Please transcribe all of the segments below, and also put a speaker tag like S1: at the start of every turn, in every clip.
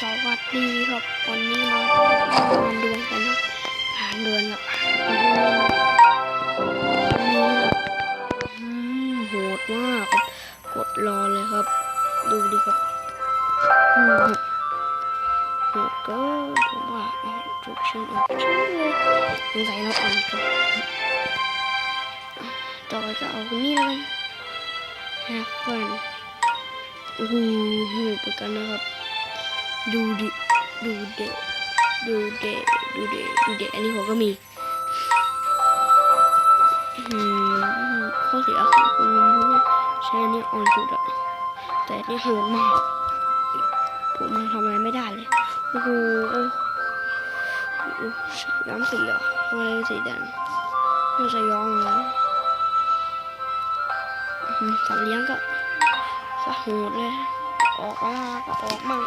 S1: สวัสดีครับวันนี้มาผ่านเดือนกันครับผ่านเดือนครับวันนี้ครับอืมโหดมากครับกดรอเลยครับ ดูดิครับอืมครับโหดก็ผมว่าเอาจุดชื่นออกชื่นเลยสงสัยเราอ่อนครับต่อไปก็เอาคนนี้แล้วกันฮะเพื่อนโอ้โหโหดเหมือนกันนะครับ ดูดิดูเดดูเดดูเดดูเดอันนี้ผมก็มีอืมข้อเสียของคุณใช้อันนี้อ่อนสุดอะแต่นี่โหดมากผมมันทำอะไรไม่ได้เลยโอ้โหโอ้โหย้อมสีเหรอทำไมสีแดงไม่ใช่ย้อมเลยอืมสัตว์เลี้ยงก็สะโหดเลย ออกมาก็ออกมั่ง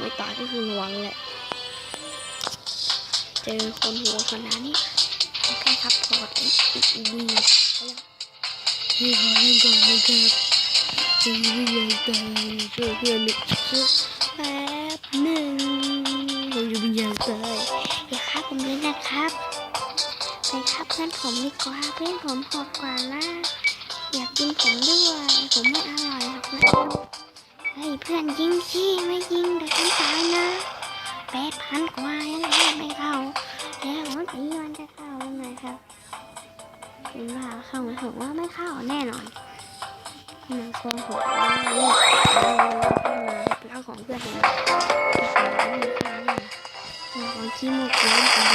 S1: ไม่ตายก็คือระวังแหละ เจอคนหัวขนาดนี้แค่ทับพอร์ตอีกอีกอีกนี่นี่ขอเล่นก่อนนะครับยังไม่อยากตายช่วยเพื่อนนิดสักแป๊บหนึ่งผมยังไม่อยากตายเดี๋ยวครับผมเล่นะครับไปครับเพื่อนผมดีกว่าเพื่อนผมหดกว่านะอยากกินผมด้วยผม พื่อนยิงสิไม่ยิงเดี๋ยวฉันตายนะแปดพันกว่ายังไงไม่เข้าแล้วมันอีมันจะเข้ายังไงครับเห็นว่าเข้าไหมผมว่าไม่เข้าแน่นอนมันโกหกนะนี่เราของเพื่อนเห็นไหมของขี้มูกน้ำของ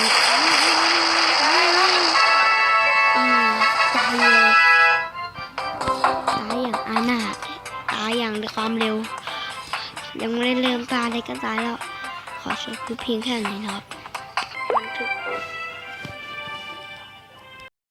S1: อืมตายเลยตายอย่างอานาตายอย่างความเร็ว ยังไม่ได้เริ่มตาเลยก็ตายแล้ว ขอจบคลิปเพียงแค่นี้นะครับ